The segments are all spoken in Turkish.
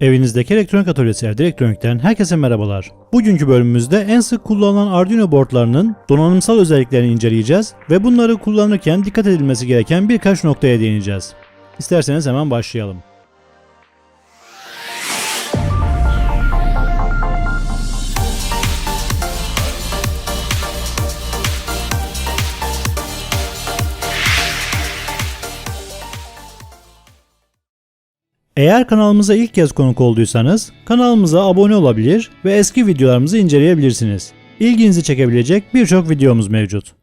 Evinizdeki elektronik atölyesi Elde Elektronik'ten herkese merhabalar. Bugünkü bölümümüzde en sık kullanılan Arduino boardlarının donanımsal özelliklerini inceleyeceğiz ve bunları kullanırken dikkat edilmesi gereken birkaç noktaya değineceğiz. İsterseniz hemen başlayalım. Eğer kanalımıza ilk kez konuk olduysanız kanalımıza abone olabilir ve eski videolarımızı inceleyebilirsiniz. İlginizi çekebilecek birçok videomuz mevcut.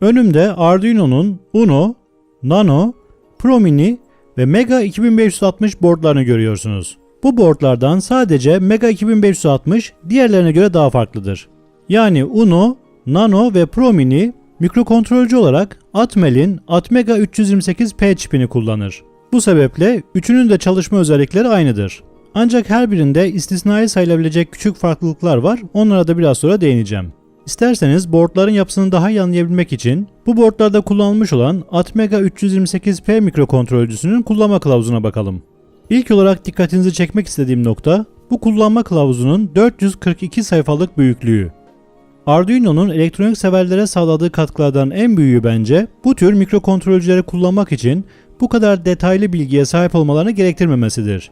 Önümde Arduino'nun Uno, Nano, Pro Mini ve Mega 2560 boardlarını görüyorsunuz. Bu boardlardan sadece Mega 2560 diğerlerine göre daha farklıdır. Yani Uno, Nano ve Pro Mini mikrokontrolcü olarak Atmel'in Atmega 328P çipini kullanır. Bu sebeple üçünün de çalışma özellikleri aynıdır. Ancak her birinde istisnai sayılabilecek küçük farklılıklar var. Onlara da biraz sonra değineceğim. İsterseniz boardların yapısını daha iyi anlayabilmek için bu boardlarda kullanılmış olan Atmega 328P mikrokontrolcüsünün kullanma kılavuzuna bakalım. İlk olarak dikkatinizi çekmek istediğim nokta bu kullanma kılavuzunun 442 sayfalık büyüklüğü. Arduino'nun elektronik severlere sağladığı katkılardan en büyüğü bence bu tür mikrokontrolcüleri kullanmak için bu kadar detaylı bilgiye sahip olmalarını gerektirmemesidir.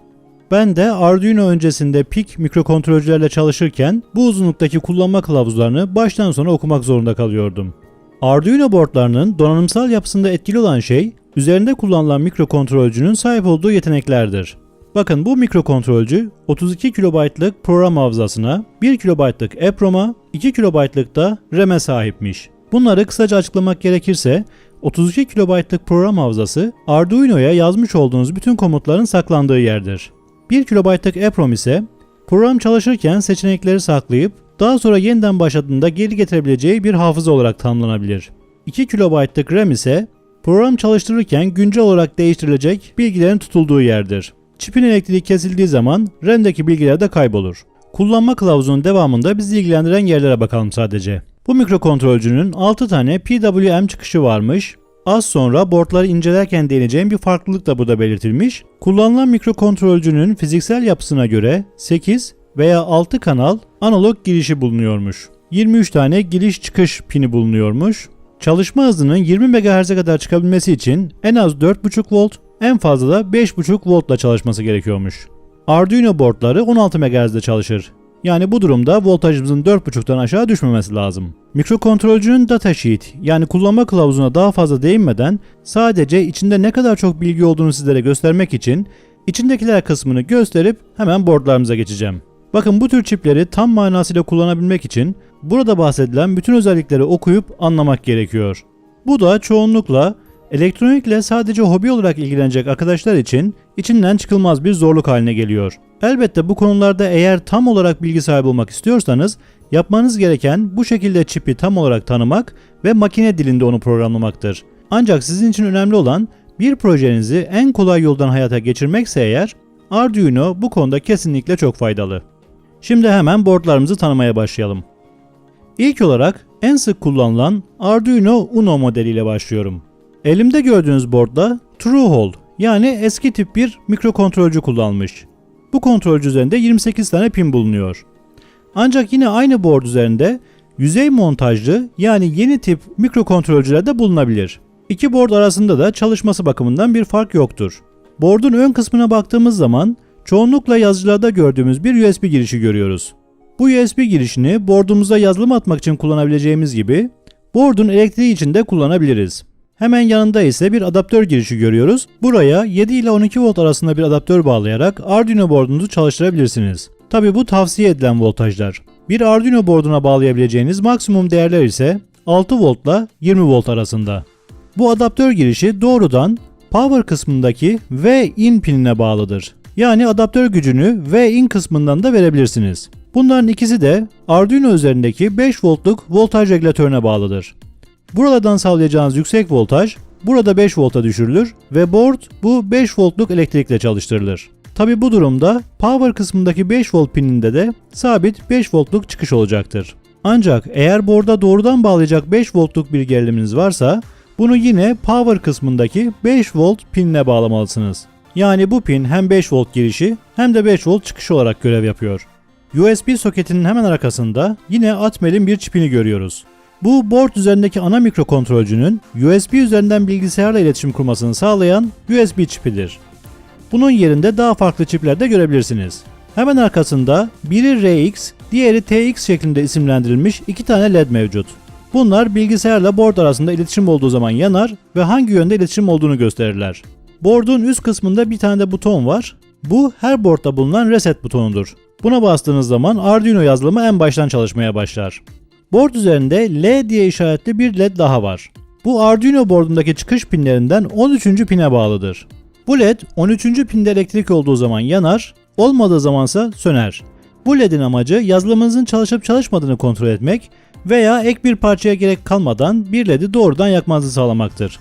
Ben de Arduino öncesinde PIC mikrokontrolcülerle çalışırken bu uzunluktaki kullanma kılavuzlarını baştan sona okumak zorunda kalıyordum. Arduino boardlarının donanımsal yapısında etkili olan şey, üzerinde kullanılan mikrokontrolcünün sahip olduğu yeteneklerdir. Bakın bu mikrokontrolcü 32 kilobaytlık program hafızasına, 1 kilobaytlık EPROM'a, 2 kilobaytlık da RAM'e sahipmiş. Bunları kısaca açıklamak gerekirse 32 kilobaytlık program hafızası Arduino'ya yazmış olduğunuz bütün komutların saklandığı yerdir. 1 kilobaytlık EPROM ise program çalışırken seçenekleri saklayıp daha sonra yeniden başladığında geri getirebileceği bir hafıza olarak tanımlanabilir. 2 kilobaytlık RAM ise program çalıştırırken güncel olarak değiştirilecek bilgilerin tutulduğu yerdir. Çipin elektriği kesildiği zaman RAM'deki bilgiler de kaybolur. Kullanma kılavuzunun devamında bizi ilgilendiren yerlere bakalım sadece. Bu mikrokontrolcünün 6 tane PWM çıkışı varmış. Az sonra boardları incelerken değineceğim bir farklılık da burada belirtilmiş. Kullanılan mikrokontrolcünün fiziksel yapısına göre 8 veya 6 kanal analog girişi bulunuyormuş. 23 tane giriş çıkış pini bulunuyormuş. Çalışma hızının 20 MHz'e kadar çıkabilmesi için en az 4.5 volt, en fazla da 5.5 voltla çalışması gerekiyormuş. Arduino boardları 16 MHz'de çalışır. Yani bu durumda voltajımızın 4.5'tan aşağı düşmemesi lazım. Mikrokontrolcünün datasheet yani kullanma kılavuzuna daha fazla değinmeden sadece içinde ne kadar çok bilgi olduğunu sizlere göstermek için içindekiler kısmını gösterip hemen boardlarımıza geçeceğim. Bakın bu tür çipleri tam manasıyla kullanabilmek için burada bahsedilen bütün özellikleri okuyup anlamak gerekiyor. Bu da çoğunlukla elektronikle sadece hobi olarak ilgilenecek arkadaşlar için içinden çıkılmaz bir zorluk haline geliyor. Elbette bu konularda eğer tam olarak bilgi sahibi olmak istiyorsanız yapmanız gereken bu şekilde çipi tam olarak tanımak ve makine dilinde onu programlamaktır. Ancak sizin için önemli olan bir projenizi en kolay yoldan hayata geçirmekse eğer Arduino bu konuda kesinlikle çok faydalı. Şimdi hemen boardlarımızı tanımaya başlayalım. İlk olarak en sık kullanılan Arduino Uno modeliyle başlıyorum. Elimde gördüğünüz boardda TrueHole yani eski tip bir mikrokontrolcü kullanmış. Bu kontrolcü üzerinde 28 tane pin bulunuyor. Ancak yine aynı board üzerinde yüzey montajlı yani yeni tip mikrokontrolcüler de bulunabilir. İki board arasında da çalışması bakımından bir fark yoktur. Board'un ön kısmına baktığımız zaman çoğunlukla yazıcılarda gördüğümüz bir USB girişi görüyoruz. Bu USB girişini board'umuza yazılım atmak için kullanabileceğimiz gibi board'un elektriği için de kullanabiliriz. Hemen yanında ise bir adaptör girişi görüyoruz. Buraya 7 ile 12 volt arasında bir adaptör bağlayarak Arduino boardunuzu çalıştırabilirsiniz. Tabi bu tavsiye edilen voltajlar. Bir Arduino boarduna bağlayabileceğiniz maksimum değerler ise 6 voltla 20 volt arasında. Bu adaptör girişi doğrudan power kısmındaki V-in pinine bağlıdır. Yani adaptör gücünü V-in kısmından da verebilirsiniz. Bunların ikisi de Arduino üzerindeki 5 voltluk voltaj regülatörüne bağlıdır. Buralardan sağlayacağınız yüksek voltaj burada 5 volta düşürülür ve board bu 5 voltluk elektrikle çalıştırılır. Tabi bu durumda power kısmındaki 5 volt pininde de sabit 5 voltluk çıkış olacaktır. Ancak eğer board'a doğrudan bağlayacak 5 voltluk bir geriliminiz varsa bunu yine power kısmındaki 5 volt pinine bağlamalısınız. Yani bu pin hem 5 volt girişi hem de 5 volt çıkışı olarak görev yapıyor. USB soketinin hemen arkasında yine Atmel'in bir çipini görüyoruz. Bu board üzerindeki ana mikrokontrolcünün USB üzerinden bilgisayarla iletişim kurmasını sağlayan USB çipidir. Bunun yerinde daha farklı çipler de görebilirsiniz. Hemen arkasında biri RX, diğeri TX şeklinde isimlendirilmiş iki tane LED mevcut. Bunlar bilgisayarla board arasında iletişim olduğu zaman yanar ve hangi yönde iletişim olduğunu gösterirler. Board'un üst kısmında bir tane de buton var. Bu her boardda bulunan reset butonudur. Buna bastığınız zaman Arduino yazılımı en baştan çalışmaya başlar. Board üzerinde L diye işaretli bir LED daha var. Bu Arduino boardundaki çıkış pinlerinden 13. pine bağlıdır. Bu LED 13. pinde elektrik olduğu zaman yanar, olmadığı zamansa söner. Bu LED'in amacı yazılımınızın çalışıp çalışmadığını kontrol etmek veya ek bir parçaya gerek kalmadan bir LED'i doğrudan yakmanızı sağlamaktır.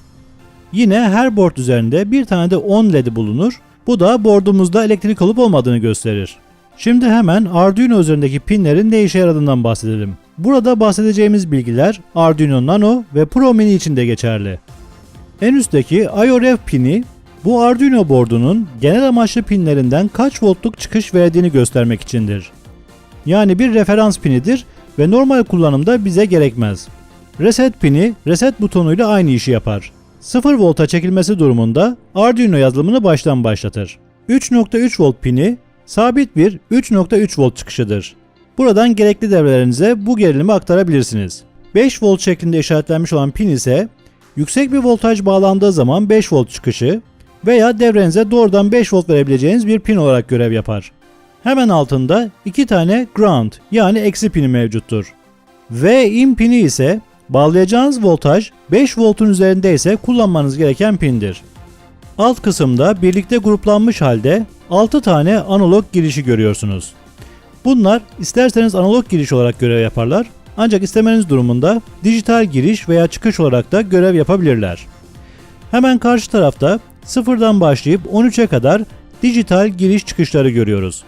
Yine her board üzerinde bir tane de on LED'i bulunur. Bu da boardumuzda elektrik olup olmadığını gösterir. Şimdi hemen Arduino üzerindeki pinlerin ne işe yaradığından bahsedelim. Burada bahsedeceğimiz bilgiler Arduino Nano ve Pro Mini için de geçerli. En üstteki IORF pini bu Arduino boardunun genel amaçlı pinlerinden kaç voltluk çıkış verdiğini göstermek içindir. Yani bir referans pinidir ve normal kullanımda bize gerekmez. Reset pini reset butonuyla aynı işi yapar. 0 volta çekilmesi durumunda Arduino yazılımını baştan başlatır. 3.3 volt pini sabit bir 3.3 volt çıkışıdır. Buradan gerekli devrelerinize bu gerilimi aktarabilirsiniz. 5 volt şeklinde işaretlenmiş olan pin ise yüksek bir voltaj bağlandığı zaman 5 volt çıkışı veya devrenize doğrudan 5 volt verebileceğiniz bir pin olarak görev yapar. Hemen altında iki tane ground yani eksi pini mevcuttur. V in pini ise bağlayacağınız voltaj 5 voltun üzerinde ise kullanmanız gereken pindir. Alt kısımda birlikte gruplanmış halde 6 tane analog girişi görüyorsunuz. Bunlar isterseniz analog giriş olarak görev yaparlar ancak istemeniz durumunda dijital giriş veya çıkış olarak da görev yapabilirler. Hemen karşı tarafta sıfırdan başlayıp 13'e kadar dijital giriş çıkışları görüyoruz.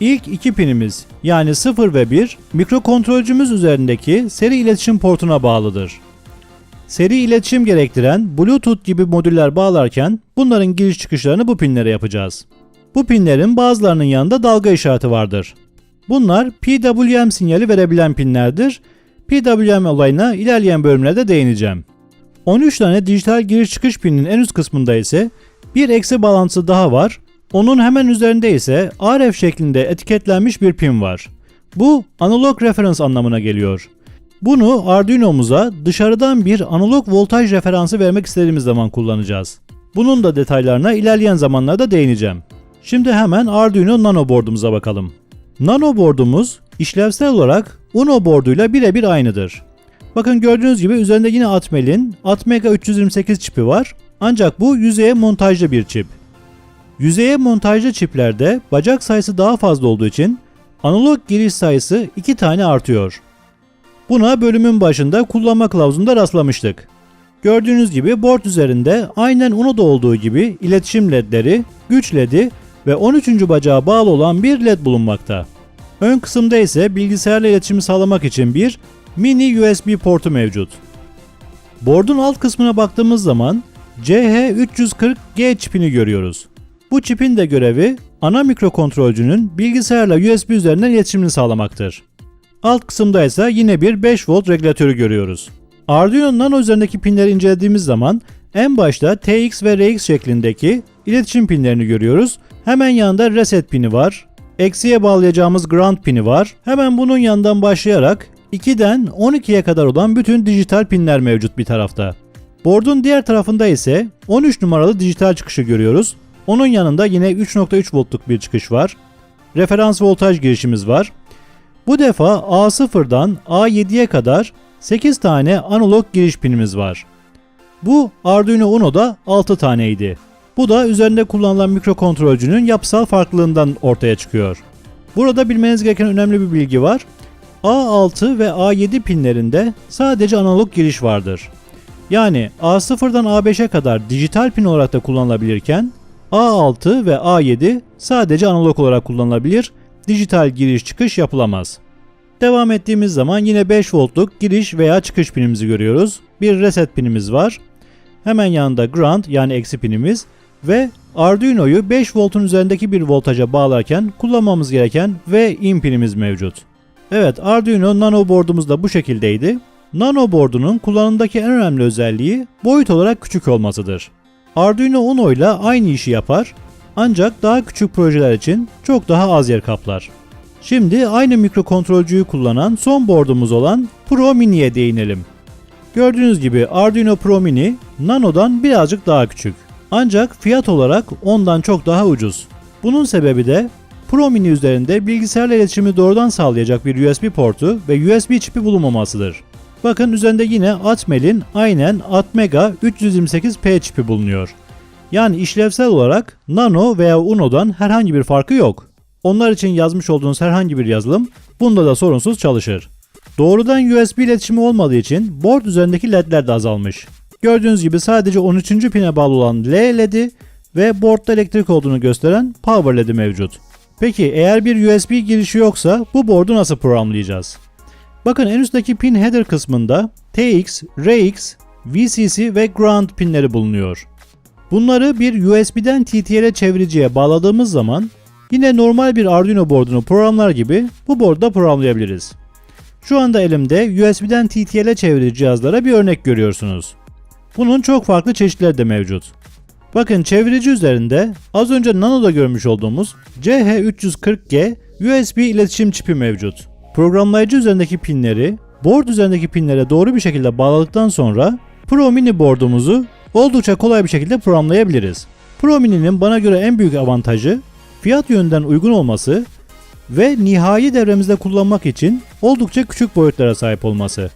İlk iki pinimiz yani 0 ve 1 mikrokontrolcümüz üzerindeki seri iletişim portuna bağlıdır. Seri iletişim gerektiren Bluetooth gibi modüller bağlarken bunların giriş çıkışlarını bu pinlere yapacağız. Bu pinlerin bazılarının yanında dalga işareti vardır. Bunlar PWM sinyali verebilen pinlerdir. PWM olayına ilerleyen bölümlerde değineceğim. 13 tane dijital giriş çıkış pininin en üst kısmında ise bir eksi bağlantısı daha var. Onun hemen üzerinde ise RF şeklinde etiketlenmiş bir pin var. Bu analog referans anlamına geliyor. Bunu Arduino'muza dışarıdan bir analog voltaj referansı vermek istediğimiz zaman kullanacağız. Bunun da detaylarına ilerleyen zamanlarda değineceğim. Şimdi hemen Arduino Nano board'umuza bakalım. Nano board'umuz işlevsel olarak Uno board'uyla birebir aynıdır. Bakın gördüğünüz gibi üzerinde yine Atmel'in Atmega 328 çipi var. Ancak bu yüzeye montajlı bir çip. Yüzeye montajlı çiplerde bacak sayısı daha fazla olduğu için analog giriş sayısı 2 tane artıyor. Buna bölümün başında kullanma kılavuzunda rastlamıştık. Gördüğünüz gibi board üzerinde aynen Uno'da olduğu gibi iletişim ledleri, güç ledi ve 13. bacağa bağlı olan bir led bulunmakta. Ön kısımda ise bilgisayarla iletişimi sağlamak için bir mini USB portu mevcut. Board'un alt kısmına baktığımız zaman CH340G çipini görüyoruz. Bu çipin de görevi ana mikrokontrolcünün bilgisayarla USB üzerinden iletişimini sağlamaktır. Alt kısımda ise yine bir 5 volt regülatörü görüyoruz. Arduino Nano üzerindeki pinleri incelediğimiz zaman en başta TX ve RX şeklindeki iletişim pinlerini görüyoruz. Hemen yanında reset pini var. Eksiye bağlayacağımız ground pini var. Hemen bunun yanından başlayarak 2'den 12'ye kadar olan bütün dijital pinler mevcut bir tarafta. Board'un diğer tarafında ise 13 numaralı dijital çıkışı görüyoruz. Onun yanında yine 3.3 voltluk bir çıkış var. Referans voltaj girişimiz var. Bu defa A0'dan A7'ye kadar 8 tane analog giriş pinimiz var. Bu Arduino Uno'da 6 taneydi. Bu da üzerinde kullanılan mikrokontrolcünün yapısal farklılığından ortaya çıkıyor. Burada bilmeniz gereken önemli bir bilgi var. A6 ve A7 pinlerinde sadece analog giriş vardır. Yani A0'dan A5'e kadar dijital pin olarak da kullanılabilirken A6 ve A7 sadece analog olarak kullanılabilir, dijital giriş çıkış yapılamaz. Devam ettiğimiz zaman yine 5 voltluk giriş veya çıkış pinimizi görüyoruz. Bir reset pinimiz var. Hemen yanında ground yani eksi pinimiz ve Arduino'yu 5 voltun üzerindeki bir voltaja bağlarken kullanmamız gereken V in pinimiz mevcut. Evet Arduino Nano board'umuz da bu şekildeydi. Nano board'unun kullanımdaki en önemli özelliği boyut olarak küçük olmasıdır. Arduino Uno ile aynı işi yapar ancak daha küçük projeler için çok daha az yer kaplar. Şimdi aynı mikrokontrolcüyü kullanan son board'umuz olan Pro Mini'ye değinelim. Gördüğünüz gibi Arduino Pro Mini Nano'dan birazcık daha küçük. Ancak fiyat olarak ondan çok daha ucuz. Bunun sebebi de Pro Mini üzerinde bilgisayarla iletişimi doğrudan sağlayacak bir USB portu ve USB çipi bulunmamasıdır. Bakın üzerinde yine Atmel'in aynen Atmega 328P çipi bulunuyor. Yani işlevsel olarak Nano veya Uno'dan herhangi bir farkı yok. Onlar için yazmış olduğunuz herhangi bir yazılım bunda da sorunsuz çalışır. Doğrudan USB iletişimi olmadığı için board üzerindeki ledler de azalmış. Gördüğünüz gibi sadece 13. pine bağlı olan L ledi ve boardda elektrik olduğunu gösteren power ledi mevcut. Peki eğer bir USB girişi yoksa bu board'u nasıl programlayacağız? Bakın en üstteki pin header kısmında TX, RX, VCC ve ground pinleri bulunuyor. Bunları bir USB'den TTL'e çeviriciye bağladığımız zaman yine normal bir Arduino board'unu programlar gibi bu board'da programlayabiliriz. Şu anda elimde USB'den TTL'e çevirici cihazlara bir örnek görüyorsunuz. Bunun çok farklı çeşitleri de mevcut. Bakın çevirici üzerinde az önce Nano'da görmüş olduğumuz CH340G USB iletişim çipi mevcut. Programlayıcı üzerindeki pinleri board üzerindeki pinlere doğru bir şekilde bağladıktan sonra Pro Mini board'umuzu oldukça kolay bir şekilde programlayabiliriz. Pro Mini'nin bana göre en büyük avantajı fiyat yönünden uygun olması ve nihai devremizde kullanmak için oldukça küçük boyutlara sahip olması.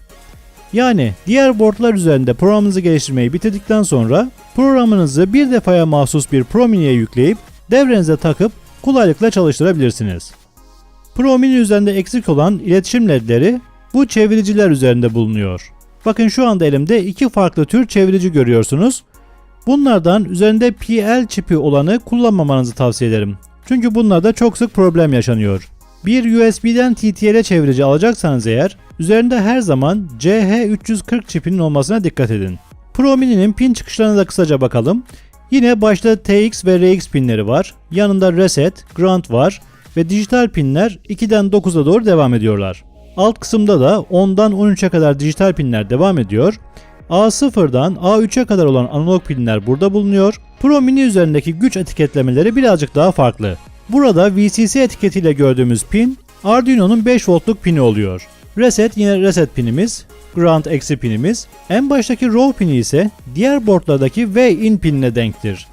Yani diğer boardlar üzerinde programınızı geliştirmeyi bitirdikten sonra programınızı bir defaya mahsus bir Pro Mini'ye yükleyip devrenize takıp kolaylıkla çalıştırabilirsiniz. Pro Mini üzerinde eksik olan iletişim ledleri bu çeviriciler üzerinde bulunuyor. Bakın şu anda elimde iki farklı tür çevirici görüyorsunuz. Bunlardan üzerinde PL çipi olanı kullanmamanızı tavsiye ederim. Çünkü bunlarda çok sık problem yaşanıyor. Bir USB'den TTL'e çevirici alacaksanız eğer üzerinde her zaman CH340 çipinin olmasına dikkat edin. Pro Mini'nin pin çıkışlarına da kısaca bakalım. Yine başta TX ve RX pinleri var. Yanında reset, ground var ve dijital pinler 2'den 9'a doğru devam ediyorlar. Alt kısımda da 10'dan 13'e kadar dijital pinler devam ediyor. A0'dan A3'e kadar olan analog pinler burada bulunuyor. Pro Mini üzerindeki güç etiketlemeleri birazcık daha farklı. Burada VCC etiketiyle gördüğümüz pin Arduino'nun 5 voltluk pini oluyor. Reset yine reset pinimiz, ground eksi pinimiz. En baştaki row pini ise diğer boardlardaki V in pinine denktir.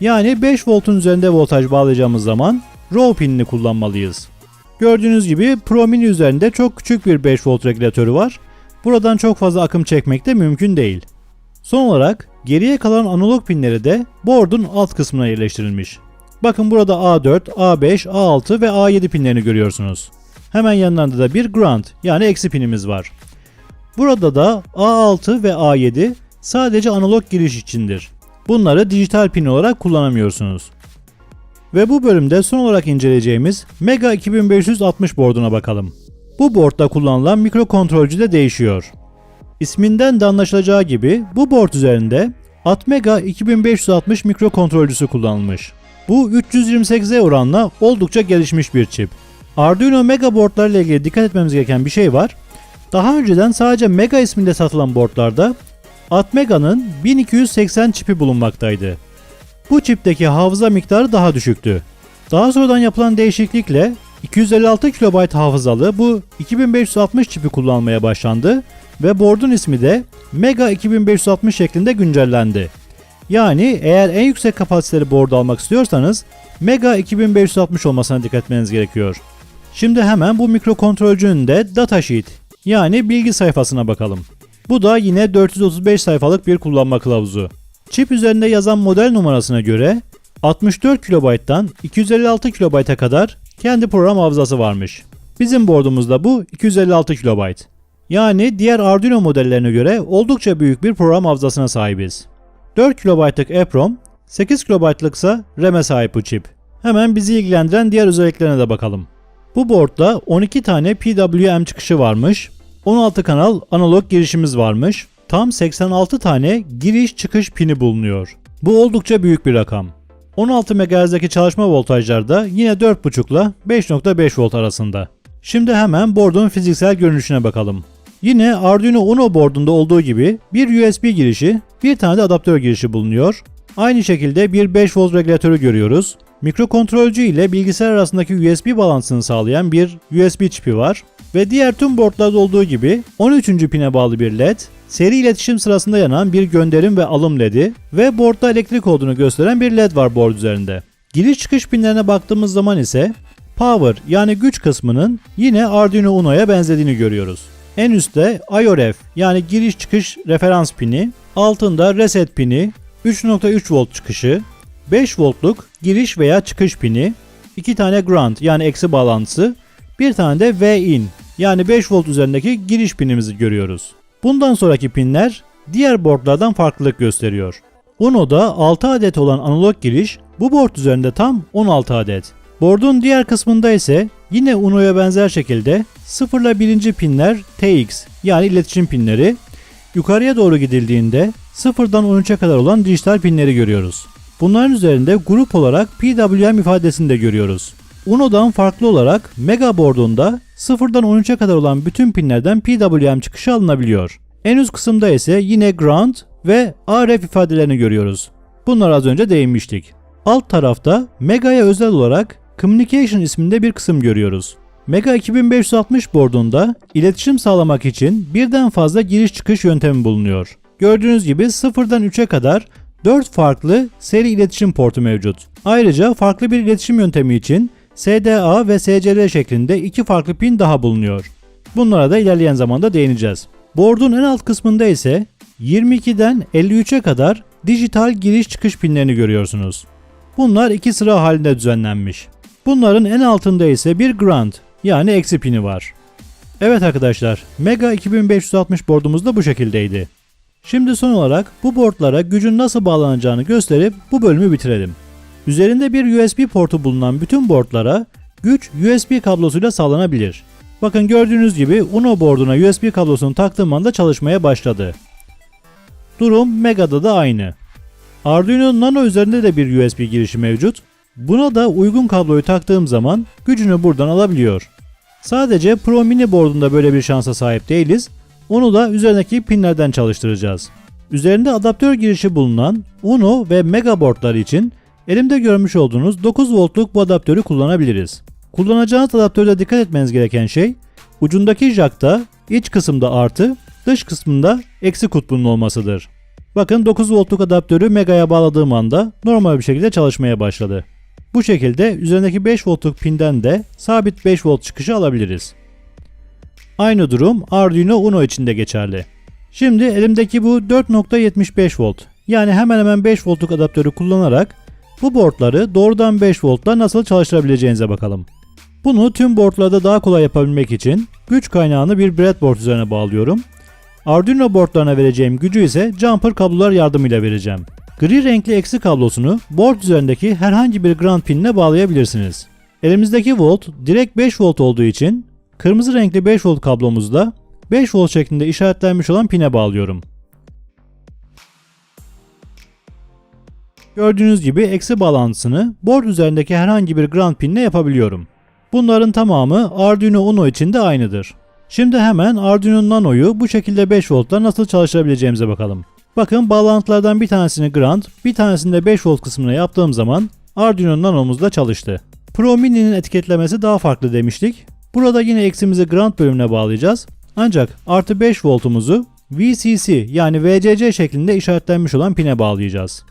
Yani 5 voltun üzerinde voltaj bağlayacağımız zaman row pinini kullanmalıyız. Gördüğünüz gibi Pro Mini üzerinde çok küçük bir 5 volt regülatörü var. Buradan çok fazla akım çekmek de mümkün değil. Son olarak geriye kalan analog pinleri de board'un alt kısmına yerleştirilmiş. Bakın burada A4, A5, A6 ve A7 pinlerini görüyorsunuz. Hemen yanlarında da bir ground yani eksi pinimiz var. Burada da A6 ve A7 sadece analog giriş içindir. Bunları dijital pin olarak kullanamıyorsunuz. Ve bu bölümde son olarak inceleyeceğimiz Mega 2560 board'una bakalım. Bu boardda kullanılan mikrokontrolcü de değişiyor. İsminden de anlaşılacağı gibi bu board üzerinde Atmega 2560 mikrokontrolcüsü kullanılmış. Bu 328'e oranla oldukça gelişmiş bir çip. Arduino Mega boardlarla ilgili dikkat etmemiz gereken bir şey var. Daha önceden sadece Mega isminde satılan boardlarda Atmega'nın 1280 çipi bulunmaktaydı. Bu çipteki hafıza miktarı daha düşüktü. Daha sonradan yapılan değişiklikle 256 KB hafızalı bu 2560 çipi kullanmaya başlandı ve board'un ismi de Mega 2560 şeklinde güncellendi. Yani eğer en yüksek kapasiteli board almak istiyorsanız Mega 2560 olmasına dikkat etmeniz gerekiyor. Şimdi hemen bu mikrokontrolcünün de datasheet yani bilgi sayfasına bakalım. Bu da yine 435 sayfalık bir kullanma kılavuzu. Çip üzerinde yazan model numarasına göre 64 KB'dan 256 KB'a kadar kendi program hafızası varmış. Bizim board'umuzda bu 256 KB. Yani diğer Arduino modellerine göre oldukça büyük bir program hafızasına sahibiz. 4 KB'lık EEPROM, 8 KB'lık ise RAM'e sahip bu çip. Hemen bizi ilgilendiren diğer özelliklerine de bakalım. Bu boardda 12 tane PWM çıkışı varmış, 16 kanal analog girişimiz varmış, tam 86 tane giriş çıkış pini bulunuyor. Bu oldukça büyük bir rakam. 16 MHz'deki çalışma voltajlarda yine 4.5 ile 5.5 volt arasında. Şimdi hemen board'un fiziksel görünüşüne bakalım. Yine Arduino Uno board'unda olduğu gibi bir USB girişi, bir tane de adaptör girişi bulunuyor. Aynı şekilde bir 5 volt regülatörü görüyoruz. Mikrokontrolcü ile bilgisayar arasındaki USB bağlantısını sağlayan bir USB çipi var. Ve diğer tüm boardlarda olduğu gibi 13. pine bağlı bir LED, seri iletişim sırasında yanan bir gönderim ve alım LED'i ve boardda elektrik olduğunu gösteren bir LED var board üzerinde. Giriş çıkış pinlerine baktığımız zaman ise Power yani güç kısmının yine Arduino Uno'ya benzediğini görüyoruz. En üstte IORF yani giriş çıkış referans pini, altında reset pini, 3.3 volt çıkışı, 5 voltluk giriş veya çıkış pini, 2 tane ground yani eksi bağlantısı, bir tane de V-in yani 5 volt üzerindeki giriş pinimizi görüyoruz. Bundan sonraki pinler diğer boardlardan farklılık gösteriyor. Uno'da 6 adet olan analog giriş bu board üzerinde tam 16 adet. Board'un diğer kısmında ise yine Uno'ya benzer şekilde 0 ile 1. pinler TX yani iletişim pinleri, yukarıya doğru gidildiğinde 0'dan 13'e kadar olan dijital pinleri görüyoruz. Bunların üzerinde grup olarak PWM ifadesini de görüyoruz. Uno'dan farklı olarak Mega Board'unda 0'dan 13'e kadar olan bütün pinlerden PWM çıkışı alınabiliyor. En üst kısımda ise yine Ground ve RF ifadelerini görüyoruz. Bunlara az önce değinmiştik. Alt tarafta Mega'ya özel olarak Communication isminde bir kısım görüyoruz. Mega 2560 boardunda iletişim sağlamak için birden fazla giriş çıkış yöntemi bulunuyor. Gördüğünüz gibi 0'dan 3'e kadar 4 farklı seri iletişim portu mevcut. Ayrıca farklı bir iletişim yöntemi için SDA ve SCR şeklinde iki farklı pin daha bulunuyor. Bunlara da ilerleyen zamanda değineceğiz. Board'un en alt kısmında ise 22'den 53'e kadar dijital giriş çıkış pinlerini görüyorsunuz. Bunlar iki sıra halinde düzenlenmiş. Bunların en altında ise bir ground yani eksi pini var. Evet arkadaşlar Mega 2560 boardumuz da bu şekildeydi. Şimdi son olarak bu boardlara gücün nasıl bağlanacağını gösterip bu bölümü bitirelim. Üzerinde bir USB portu bulunan bütün boardlara güç USB kablosuyla sağlanabilir. Bakın gördüğünüz gibi Uno boarduna USB kablosunu taktığım anda çalışmaya başladı. Durum Mega'da da aynı. Arduino Nano üzerinde de bir USB girişi mevcut. Buna da uygun kabloyu taktığım zaman gücünü buradan alabiliyor. Sadece Pro Mini boardunda böyle bir şansa sahip değiliz. Onu da üzerindeki pinlerden çalıştıracağız. Üzerinde adaptör girişi bulunan Uno ve Mega boardlar için elimde görmüş olduğunuz 9 voltluk bu adaptörü kullanabiliriz. Kullanacağınız adaptörde dikkat etmeniz gereken şey ucundaki jackta iç kısımda artı, dış kısmında eksi kutbunun olmasıdır. Bakın 9 voltluk adaptörü Mega'ya bağladığım anda normal bir şekilde çalışmaya başladı. Bu şekilde üzerindeki 5 voltluk pinden de sabit 5 volt çıkışı alabiliriz. Aynı durum Arduino Uno için de geçerli. Şimdi elimdeki bu 4.75 volt yani hemen hemen 5 voltluk adaptörü kullanarak bu boardları doğrudan 5 voltla nasıl çalıştırabileceğinize bakalım. Bunu tüm boardlarda daha kolay yapabilmek için güç kaynağını bir breadboard üzerine bağlıyorum. Arduino boardlarına vereceğim gücü ise jumper kablolar yardımıyla vereceğim. Gri renkli eksi kablosunu board üzerindeki herhangi bir ground pinine bağlayabilirsiniz. Elimizdeki volt direkt 5 volt olduğu için kırmızı renkli 5 volt kablomuzda 5 volt şeklinde işaretlenmiş olan pine bağlıyorum. Gördüğünüz gibi eksi bağlantısını board üzerindeki herhangi bir ground pinle yapabiliyorum. Bunların tamamı Arduino Uno için de aynıdır. Şimdi hemen Arduino Nano'yu bu şekilde 5 voltla nasıl çalıştırabileceğimize bakalım. Bakın bağlantılardan bir tanesini ground, bir tanesini de 5 volt kısmına yaptığım zaman Arduino Nano'muz da çalıştı. Pro Mini'nin etiketlemesi daha farklı demiştik. Burada yine eksimizi ground bölümüne bağlayacağız. Ancak artı 5 voltumuzu VCC yani VCC şeklinde işaretlenmiş olan pine bağlayacağız.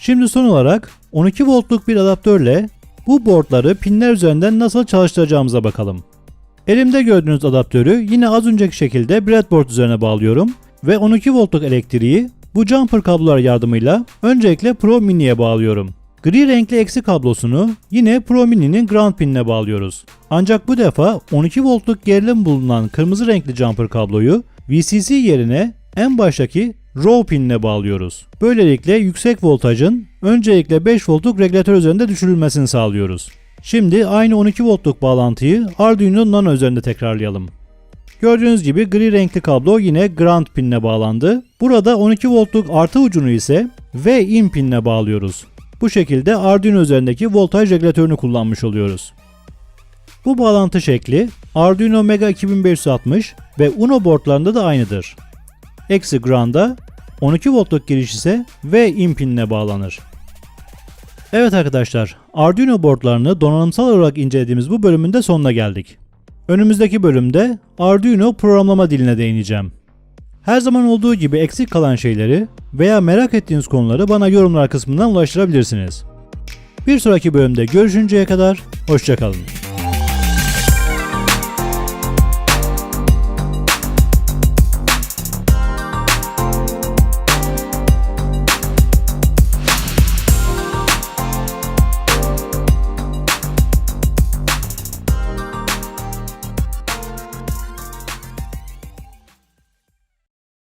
Şimdi son olarak 12 voltluk bir adaptörle bu boardları pinler üzerinden nasıl çalıştıracağımıza bakalım. Elimde gördüğünüz adaptörü yine az önceki şekilde breadboard üzerine bağlıyorum ve 12 voltluk elektriği bu jumper kablolar yardımıyla öncelikle Pro Mini'ye bağlıyorum. Gri renkli eksi kablosunu yine Pro Mini'nin ground pinine bağlıyoruz. Ancak bu defa 12 voltluk gerilim bulunan kırmızı renkli jumper kabloyu VCC yerine en baştaki row pinine bağlıyoruz. Böylelikle yüksek voltajın öncelikle 5 voltluk regülatör üzerinde düşürülmesini sağlıyoruz. Şimdi aynı 12 voltluk bağlantıyı Arduino Nano üzerinde tekrarlayalım. Gördüğünüz gibi gri renkli kablo yine ground pinine bağlandı. Burada 12 voltluk artı ucunu ise V-in pinine bağlıyoruz. Bu şekilde Arduino üzerindeki voltaj regülatörünü kullanmış oluyoruz. Bu bağlantı şekli Arduino Mega 2560 ve Uno boardlarında da aynıdır. Eksi ground'a 12 voltluk giriş ise V in pinine bağlanır. Evet arkadaşlar, Arduino boardlarını donanımsal olarak incelediğimiz bu bölümün de sonuna geldik. Önümüzdeki bölümde Arduino programlama diline değineceğim. Her zaman olduğu gibi eksik kalan şeyleri veya merak ettiğiniz konuları bana yorumlar kısmından ulaştırabilirsiniz. Bir sonraki bölümde görüşünceye kadar hoşçakalın.